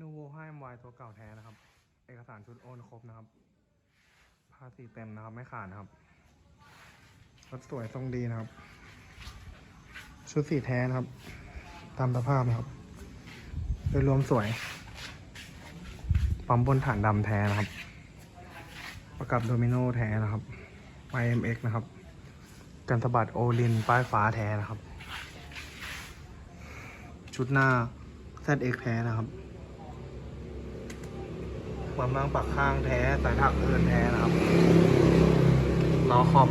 นูโวให้มวายตัวเก่าแท้นะครับ เอกสารชุดโอนครบนะครับ ภาษีเต็มนะครับ ไม่ขาดนะครับ รถสวยทรงดีนะครับ ชุดสีแท้นะครับ ตามสภาพนะครับ โดยรวมสวย ปั๊มบนฐานดำแท้นะครับ ประกับโดมิโนแท้นะครับ YMX นะครับ กันสะบัดโอลินป้ายฟ้าแท้นะครับ ชุดหน้า ZX แท้นะครับ ความล่างปักข้างแท้สายถักเอินแท้นะครับล้อคอม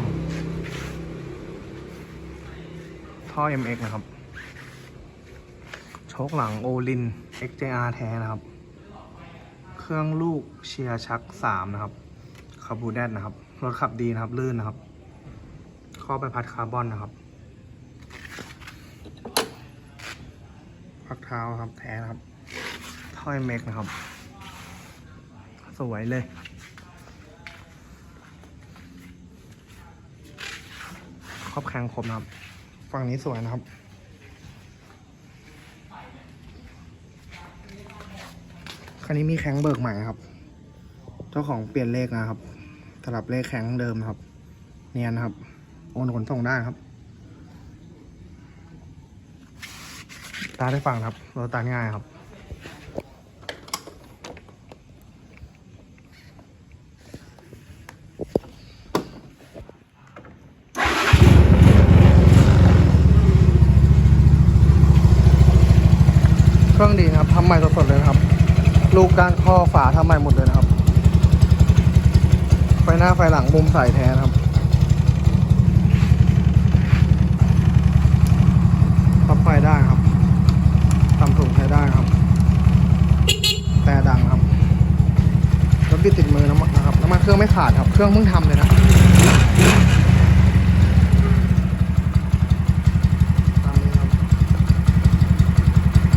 ท่อ MX นะครับโชคหลังโอลิน XJR แท้นะครับ เครื่องลูกเชียร์ชัก 3 นะครับคาบูแดดนะครับ รถขับดีนะครับ ลื่นนะครับ ข้อใบพัดคาร์บอนนะครับ พักเท้าครับ แท้นะครับถ้อยเมกนะครับ สวยเลย ครอบแข้งครบนะครับ ฝั่งนี้สวยนะครับ คันนี้มีแข้งเบิกใหม่ครับ เจ้าของเปลี่ยนเลขนะครับสลับเลขแข้งเดิมนะครับ เนียนนะครับ โอนขนส่งได้ครับตาได้ฟังครับเรถตาง่ายครับ เค รื่องดีนะครับทำใหม่สดๆเลยนะครับ ลูกก้านข้อฝาทำใหม่หมดเลยนะครับ ไฟหน้าไฟหลังมุมใสแท้นะครับพับไฟได้ครับทำถุงใช้ได้ครับ แต่ดังครับรถบิดติดมือน้ำมันนะครับน้ำมันเครื่องไม่ขาดครับ เครื่องเพิ่งทำเลยนะ